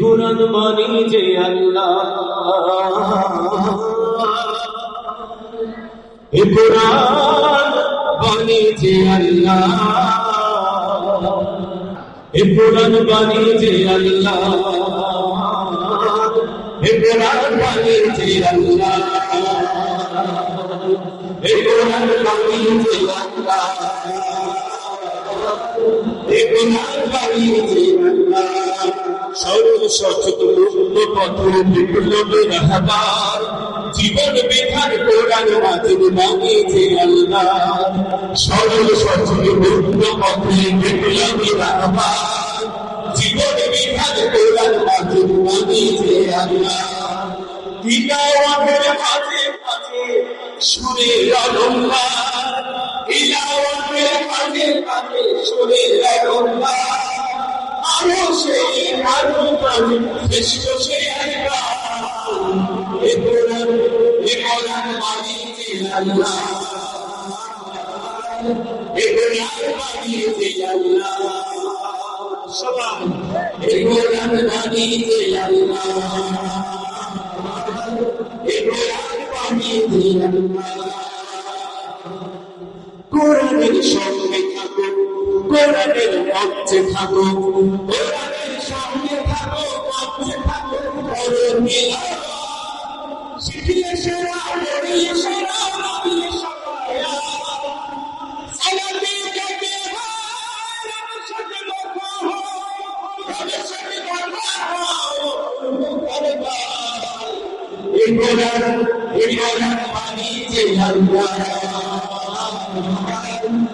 কোরআন মানি যে আল্লাহ। কোরআন বাণী যে আল্লাহ। এ কোরআন বাণী যে আল্লাহ। এ কোরআন বাণী যে আল্লাহ। এ কোরআন যে আল্লাহ। জীবন বিধান কোরআন মাঝে বানিয়েছে আল্লাহ সরল সচেত মুক্ত পথে বিপ্লবের হাবার জীবন বিধান কোরআন মাঝে বানিয়েছে আল্লাহ তিলাওয়াতের মাঝে মাঝে সুরের অলঙ্কার তিলাওয়াতের মাঝে মাঝে সুরের অলঙ্কার আরও সেই আরও প্রাণী শ্রেষ্ঠ সে এ কোরআন এ কোরআন মানিয়েছে আল্লাহ। এ কোরআন মানিয়েছে আল্লাহ। সবাই এ কোরআন মানিয়েছে আল্লাহ। এ কোরআন মানিয়েছে আল্লাহ। কোরআনের সঙ্গে থাকো কোরআনের মঞ্চে থাকো কোরআনের সঙ্গে থাকো মঞ্চে থাকো শিখিয়ে সেরা পড়িয়ে সেরা নামিয়ে এই কোরআন এই কোরআন মানিয়েছে আল্লাহ এই কোরআন মানিয়েছে আল্লাহ এই কোরআন মানিয়েছে আল্লাহ এই কোরআন মানিয়েছে আল্লাহ খনিকের দুনিয়াতে সর্ব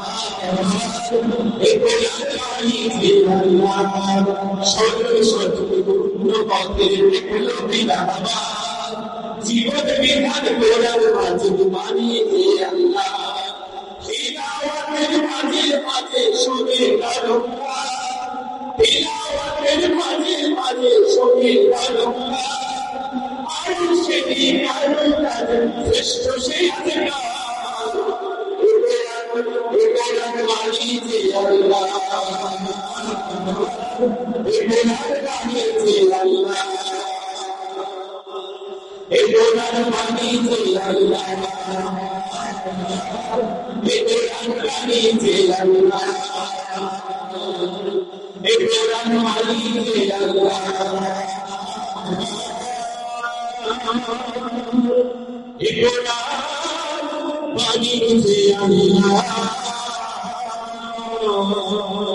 জীবন বিধান কোরআন মাঝে মানিয়েছে আল্লাহ মাঝে মাঝে শুনে তিলাওয়াতের মাঝে শ্রেষ্ঠ সেই আল্লাহ কোরআন মানিয়েছে আল্লাহ oh, oh.